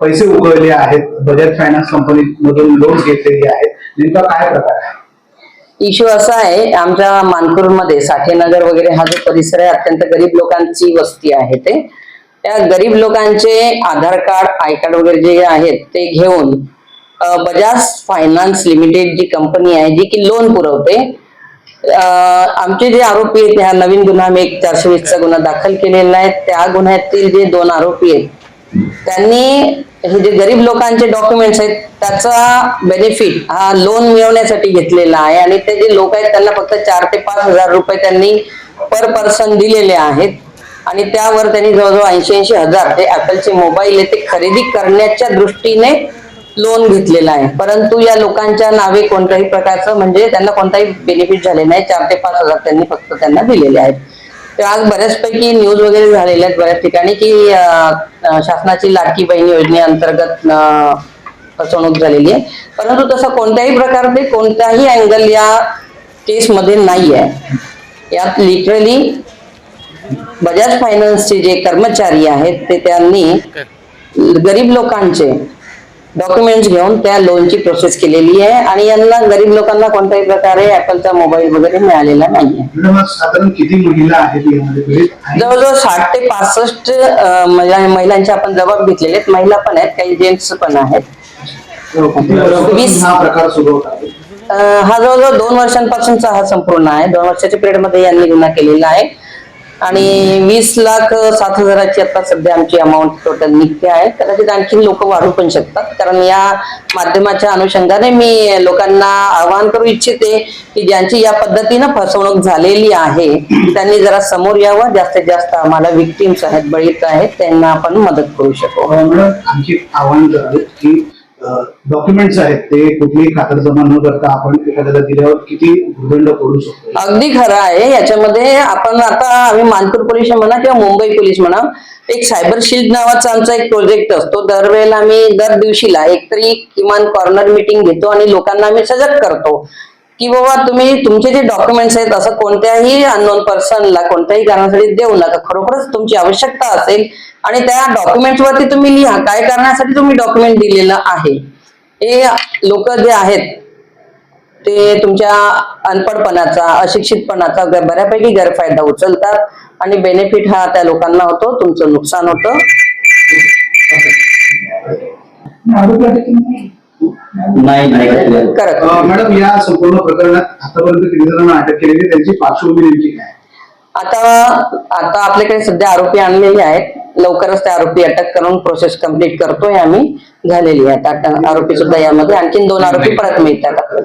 पैसे उकळले आहेत बजाज फायनान्स कंपनी मधून लोन घेतलेली आहेत. नेमका काय प्रकार आहे? इश्यू असा आहे आमच्या मानपूरमध्ये साठेनगर वगैरे हा जो परिसर आहे अत्यंत गरीब लोकांची वस्ती आहे ते. त्या गरीब लोकांचे आधार कार्ड आय कार्ड वगैरे जे आहेत ते घेऊन बजाज फायनान्स लिमिटेड जी कंपनी आहे जी की लोन पुरवते आमचे जे आरोपी आहेत ह्या नवीन गुन्हा आम्ही एक चारशे वीसचा गुन्हा दाखल केलेला आहे. त्या गुन्ह्यातील जे दोन आरोपी आहेत त्यांनी हे जे गरीब लोकांचे डॉक्युमेंट्स आहेत त्याचा बेनिफिट हा लोन मिळवण्यासाठी घेतलेला आहे. आणि ते जे लोक आहेत त्यांना फक्त चार ते पाच हजार रुपये त्यांनी पर पर्सन दिलेले आहेत. आणि त्यावर त्यांनी जवळजवळ ऐंशी ऐंशी हजार ते ऍपलचे मोबाईल आहे ते खरेदी करण्याच्या दृष्टीने लोन घेतलेलं आहे. परंतु या लोकांच्या नावे कोणत्याही प्रकारचं म्हणजे त्यांना कोणताही बेनिफिट झाले नाही. चार ते पाच हजार त्यांनी फक्त त्यांना दिलेले आहेत. तर आज बऱ्याचपैकी न्यूज वगैरे झालेल्या आहेत बऱ्याच ठिकाणी की शासनाची लाडकी बहीण योजनेअंतर्गत फसवणूक झालेली आहे. परंतु तसं कोणत्याही प्रकारचे कोणत्याही अँगल या केसमध्ये नाही आहे यात लिटरली बजाज फायनान्सचे जे कर्मचारी आहेत ते त्यांनी गरीब लोकांचे डॉक्युमेंट्स घेऊन त्या लोनची प्रोसेस केलेली आहे आणि यांना गरीब लोकांना कोणत्याही प्रकारे ऍपलचा मोबाईल वगैरे मिळालेला नाहीये. साधारण किती महिला आहेत यामध्ये? पीडित? आणि जवळजवळ साठ ते पासष्ट अं, महिला- महिलांचे आपण जबाब घेतलेले आहेत. महिला पण आहेत काही जेंट्स पण आहेत. किती वर्षापासून वीस. हा प्रकार सुरू होता अं, हा जवळजवळ दोन वर्षांपासूनचा हा संपूर्ण आहे. दोन वर्षाच्या पिरियडमध्ये यांनी गुन्हा केलेला आहे. आणि वीस लाख सात हजाराची आता सध्या आमची अमाऊंट टोटल निघते आहे. कदाचित आणखी लोक वाढू पण शकतात. कारण या माध्यमाच्या अनुषंगाने मी लोकांना आवाहन करू इच्छिते की ज्यांची या पद्धतीनं फसवणूक झालेली आहे त्यांनी जरा समोर यावं. जास्तीत जास्त आम्हाला विक्टिम्स आहेत बळीत आहेत त्यांना आपण मदत करू शकतो अं, आव्हान की डॉक्युमेंट्स आहेत ते कुठलीही खातर जमा न करता आपण एखाद्याला दिल्यावर किती भूदंड पडू शकतो. अगदी खरं आहे. याच्यामध्ये आपण आता आम्ही मानपूर पोलीस म्हणा किंवा मुंबई पोलीस म्हणा एक सायबर शिल्ड नावाचा आमचा एक प्रोजेक्ट असतो. दरवेळेला आम्ही दर दिवशीला एकतरी किमान कॉर्नर मीटिंग घेतो आणि लोकांना आम्ही सजग करतो. की बाबा तुम्ही तुमचे जे डॉक्युमेंट्स आहेत असं कोणत्याही अननोन पर्सनला कोणत्याही कारणासाठी देऊ नका. खरोखरच तुमची आवश्यकता असेल आणि त्या डॉक्युमेंट वरती तुम्ही लिहा. काय करण्यासाठी तुम्ही डॉक्युमेंट दिलेलं आहे? हे लोक जे आहेत ते तुमच्या अनपडपणाचा अशिक्षितपणाचा बऱ्यापैकी गैरफायदा उचलतात आणि बेनिफिट हा त्या लोकांना होतो तुमचं नुकसान होतं. नाही नाही करत. मॅडम या संपूर्ण प्रकरणात आतापर्यंत किती जणांना अटक केलेली त्यांची पार्श्वभूमी नेमकी काय? आता आता आपल्याकडे सध्या आरोपी आणलेले आहेत. लवकरच ते आरोपी अटक करून प्रोसेस कंप्लीट करतोय आम्ही. झालेली आहे. आता आरोपी सुद्धा यामध्ये आणखीन दोन आरोपी परत मिळतात.